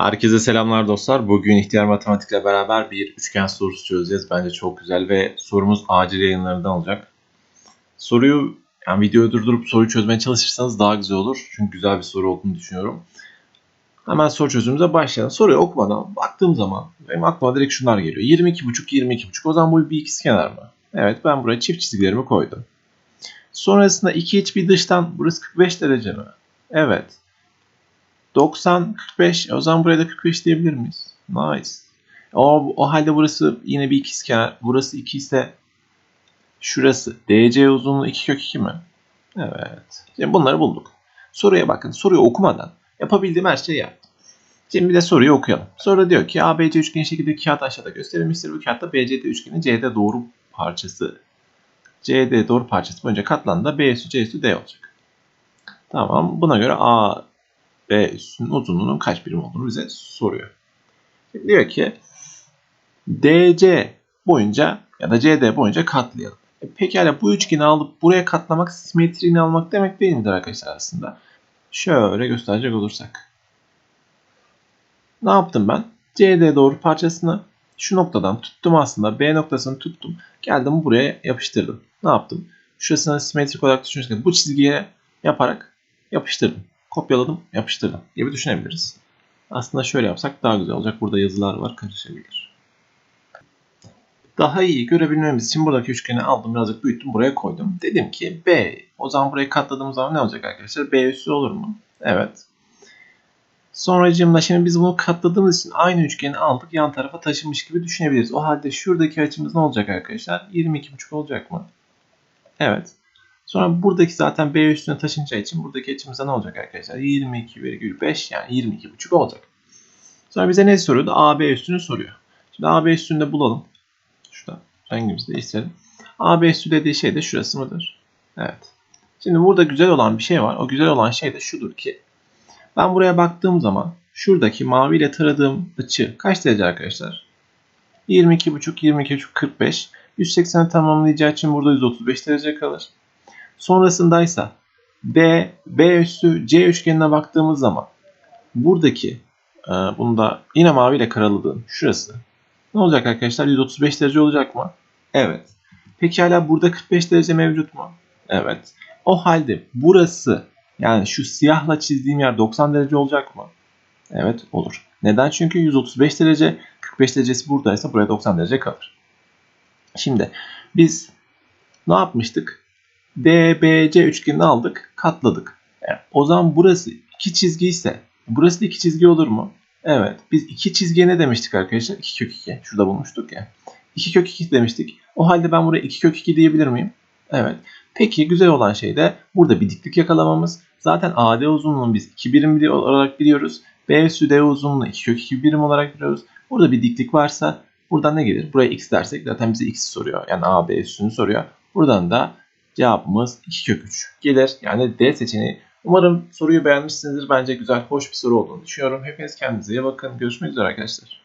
Herkese selamlar dostlar. Bugün ihtiyar matematikle beraber bir üçgen sorusu çözeceğiz. Bence çok güzel ve sorumuz acil yayınlarından olacak. Soruyu yani videoyu durdurup soruyu çözmeye çalışırsanız daha güzel olur. Çünkü güzel bir soru olduğunu düşünüyorum. Hemen soru çözümümüze başlayalım. Soruyu okumadan baktığım zaman benim aklıma direkt şunlar geliyor. 22,5 22,5 o zaman bu bir ikizkenar mı? Evet ben buraya çift çizgilerimi koydum. Sonrasında iki iç bir dıştan burası 45 derece mi? Evet. 90, 45. O zaman buraya da 45 diyebilir miyiz? Nice. O, o halde burası yine bir ikizkenar. Burası 2 ise şurası. DC uzunluğu 2 kök 2 mi? Evet. Şimdi bunları bulduk. Soruya bakın. Soruyu okumadan yapabildiğim her şeyi yaptım. Şimdi bir de soruyu okuyalım. Soruda diyor ki ABC üçgeni şekilde kağıt aşağıda gösterilmiştir. Bu kağıtta BCD üçgeni CD doğru parçası CD doğru parçası boyunca katlandığında B üstü C üstü D olacak. Tamam. Buna göre A B üstünün uzunluğunun kaç birim olduğunu bize soruyor. Şimdi diyor ki DC boyunca ya da CD boyunca katlayalım. E pekala bu üçgeni alıp buraya katlamak simetriğini almak demek değil midir arkadaşlar aslında? Şöyle gösterecek olursak. Ne yaptım ben? CD doğru parçasını şu noktadan tuttum aslında. B noktasını tuttum. Geldim buraya yapıştırdım. Ne yaptım? Şurasını simetrik olarak düşünürseniz bu çizgiye yaparak yapıştırdım kopyaladım, yapıştırdım gibi düşünebiliriz. Aslında şöyle yapsak daha güzel olacak. Burada yazılar var, karışabilir. Daha iyi görebilmemiz için buradaki üçgeni aldım, birazcık büyüttüm, buraya koydum. Dedim ki B, o zaman burayı katladığımız zaman ne olacak arkadaşlar? B üssü olur mu? Evet. Sonracığımda şimdi biz bunu katladığımız için aynı üçgeni aldık, yan tarafa taşımış gibi düşünebiliriz. O halde şuradaki açımız ne olacak arkadaşlar? 22,5 olacak mı? Evet. Sonra buradaki zaten B üstüne taşınacağı için buradaki açımızda ne olacak arkadaşlar? 22,5 yani 22,5 olacak. Sonra bize ne soruyordu? AB üstünü soruyor. Şimdi AB üstünü de bulalım. Şurada rengimizi değiştirelim. AB üstü dediği şey de şurası mıdır? Evet. Şimdi burada güzel olan bir şey var. O güzel olan şey de şudur ki ben buraya baktığım zaman şuradaki maviyle taradığım açı kaç derece arkadaşlar? 22,5, 22,5, 45. 180 tamamlayacağı için burada 135 derece kalır. Sonrasındaysa B, B üssü C üçgenine baktığımız zaman buradaki e, bunu da yine maviyle karaladığım şurası ne olacak arkadaşlar? 135 derece olacak mı? Evet. Peki hala burada 45 derece mevcut mu? Evet. O halde burası yani şu siyahla çizdiğim yer 90 derece olacak mı? Evet olur. Neden? Çünkü 135 derece 45 derecesi buradaysa buraya 90 derece kalır. Şimdi biz ne yapmıştık? DBC üçgenini aldık, katladık. Yani o zaman burası iki çizgi ise burası da iki çizgi olur mu? Evet. Biz iki çizgiye ne demiştik arkadaşlar? 2 kök 2. Şurada bulmuştuk ya. 2 kök 2 demiştik. O halde ben buraya 2 kök 2 diyebilir miyim? Evet. Peki güzel olan şey de burada bir diklik yakalamamız. Zaten AD uzunluğunu biz 2 birim olarak biliyoruz. B üssü D uzunluğunu 2 kök 2 birim olarak biliyoruz. Burada bir diklik varsa buradan ne gelir? Buraya x dersek zaten bize x soruyor. Yani AB üssünü soruyor. Buradan da Cevabımız 2 kök 3 gelir. Yani D seçeneği. Umarım soruyu beğenmişsinizdir. Bence güzel, hoş bir soru olduğunu düşünüyorum. Hepiniz kendinize iyi bakın. Görüşmek üzere arkadaşlar.